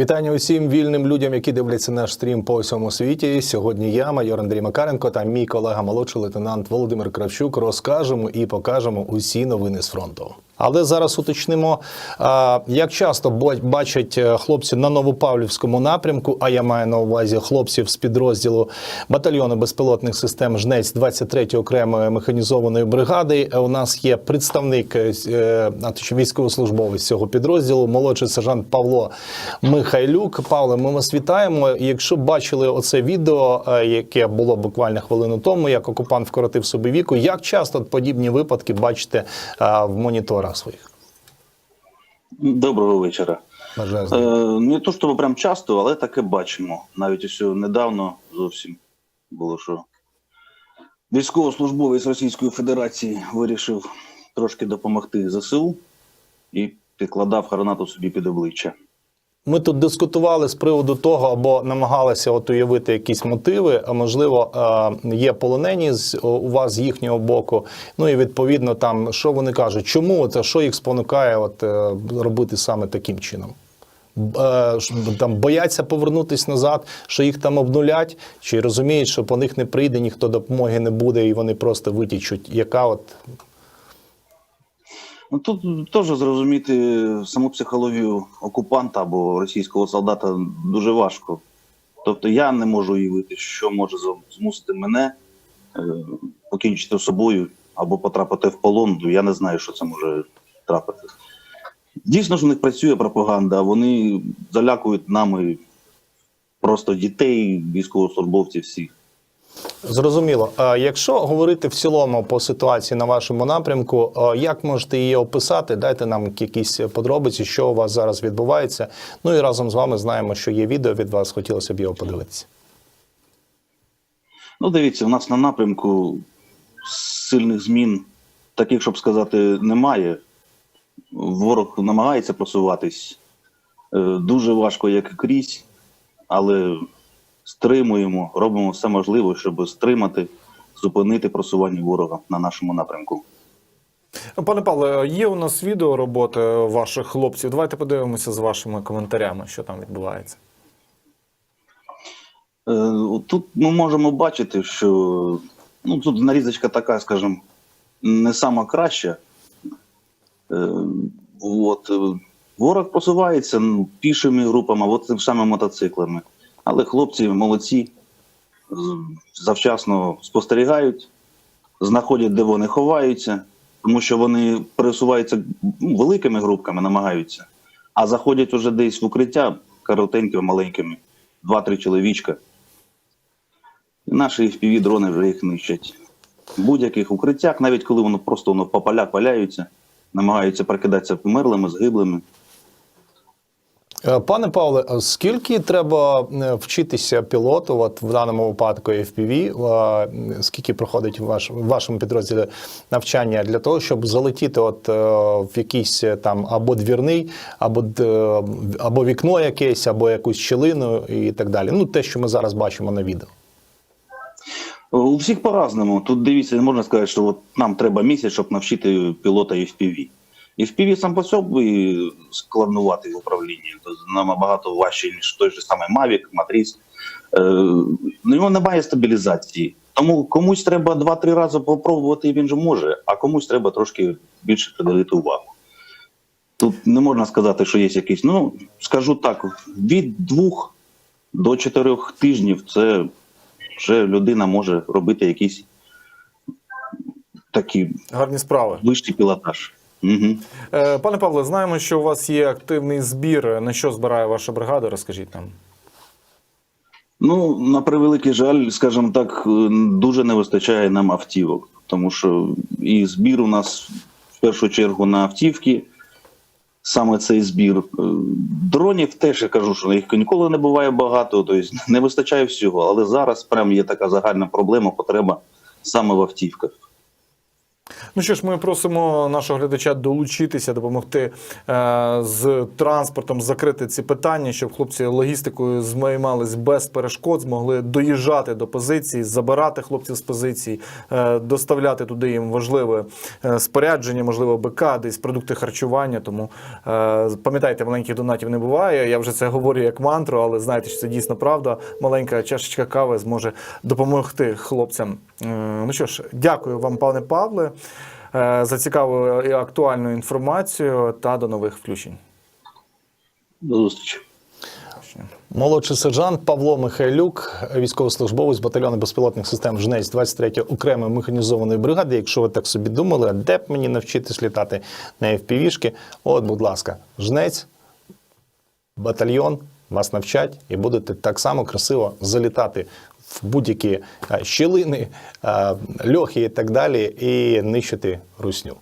Вітання усім вільним людям, які дивляться наш стрім по всьому світі. Сьогодні я, майор Андрій Макаренко, та мій колега молодший лейтенант Володимир Кравчук розкажемо і покажемо усі новини з фронту. Але зараз уточнимо, як часто бачать е, хлопці на Новопавлівському напрямку, а я маю на увазі хлопців з підрозділу батальйону безпілотних систем Жнець 23 окремої механізованої бригади. У нас є представник е, е, військовослужбовець цього підрозділу, молодший сержант Павло Михайлюк. Павло, ми вас вітаємо. Якщо бачили оце відео, яке було буквально хвилину тому, як окупант вкоротив собі віку, як часто подібні випадки бачите в моніторах своїх? Доброго вечора. Е, не то, що прям часто, але таке бачимо. Навіть ось недавно зовсім було, що військовослужбовець Російської Федерації вирішив трошки допомогти ЗСУ і підкладав гранату собі під обличчя. Ми тут дискутували з приводу того, або намагалися от уявити якісь мотиви. А можливо, е, є полонені з у вас з їхнього боку. Ну і відповідно, там що вони кажуть, чому це що їх спонукає, от е, робити саме таким чином. Е, Там бояться повернутись назад, що їх там обнулять, чи розуміють, що по них не прийде, ніхто допомоги не буде, і вони просто витічуть. Яка от Ну тут теж зрозуміти саму психологію окупанта або російського солдата дуже важко. Тобто я не можу уявити, що може змусити мене е, покінчити собою або потрапити в полон. Ну, Я не знаю, що це може трапити. Дійсно ж у них працює пропаганда, вони залякують нами просто дітей, військовослужбовців всіх. Зрозуміло. Якщо говорити в цілому по ситуації на вашому напрямку, як можете її описати? Дайте нам якісь подробиці, що у вас зараз відбувається. Ну і разом з вами знаємо, що є відео від вас. Хотілося б його подивитися. Ну, дивіться, у нас на напрямку сильних змін, таких, щоб сказати, немає. Ворог намагається просуватись е, дуже важко, як крізь, але стримуємо, робимо все можливе, щоб стримати, зупинити просування ворога на нашому напрямку. Пане Павле, є у нас відео роботи ваших хлопців. Давайте подивимося з вашими коментарями, що там відбувається. Е, Тут ми можемо бачити, що ну, тут нарізочка така, скажімо, не сама краща. Е, От, е, ворог просувається ну, пішими групами, от тим самими мотоциклами. Але хлопці молодці, завчасно спостерігають, знаходять, де вони ховаються, тому що вони пересуваються великими групками, намагаються, а заходять уже десь в укриття коротенькими, маленькими, два-три чоловічка. І наші fpv дрони вже їх нищать. В будь-яких укриттях, навіть коли воно просто воно по полях валяються, намагаються прокидатися померлими, згиблими. Е, Пане Павле, скільки треба е, вчитися пілоту, от в даному випадку FPV, е, скільки проходить в, ваш, вашому підрозділі навчання для того, щоб залетіти от в якийсь там або двірний, або, або вікно якесь, або якусь щілину і так далі. Ну, те, що ми зараз бачимо на відео. У всіх по-разному. Тут дивіться, не можна сказати, що от нам треба місяць, щоб навчити пілота FPV. FPV сам по собі складнувати в управлінні. Тобто Набагато важче, ніж той же самий Mavic, Matrix. Е, на нього немає стабілізації. Тому комусь треба 2-3 рази попробувати, і він же може, а комусь треба трошки більше приділити увагу. Тут не можна сказати, що є якийсь. Ну, скажу так, від двох до чотирьох тижнів це вже людина може робити якийсь такий Гарні справи. вищий пілотаж. Угу. Пане Павле, знаємо, що у вас є активний збір. На що збирає ваша бригада? Розкажіть нам. Ну, на превеликий жаль, скажімо так, е, дуже не вистачає нам автівок, тому що і збір у нас в першу чергу на автівки, саме цей збір. Е, Дронів теж я кажу, що їх ніколи не буває багато, тобто не вистачає всього. Але зараз прям є така загальна проблема, потреба саме в автівках. Ну що ж, ми просимо нашого глядача долучитися, допомогти е, з транспортом закрити ці питання, щоб хлопці логістикою займались без перешкод, змогли доїжджати до позицій, забирати хлопців з позицій, е, доставляти туди їм важливе е, спорядження, можливо, БК, десь продукти харчування. Тому е, пам'ятайте, маленьких донатів не буває. Я вже це говорю як мантру, але знайте, що це дійсно правда. Маленька чашечка кави зможе допомогти хлопцям. Е, ну що ж, дякую вам, пане Павле, за цікаву і актуальну інформацію та до нових включень. До зустрічі. Молодший сержант Павло Михайлюк, військовослужбовець батальйону безпілотних систем Жнець 23 окремої механізованої бригади. Якщо ви так собі думали, а де б мені навчитись літати на FPV-шки, от, будь ласка, Жнець, батальйон, вас навчать і будете так само красиво залітати будь-які е, щілини, е, льохи і так далі, і нищити русню.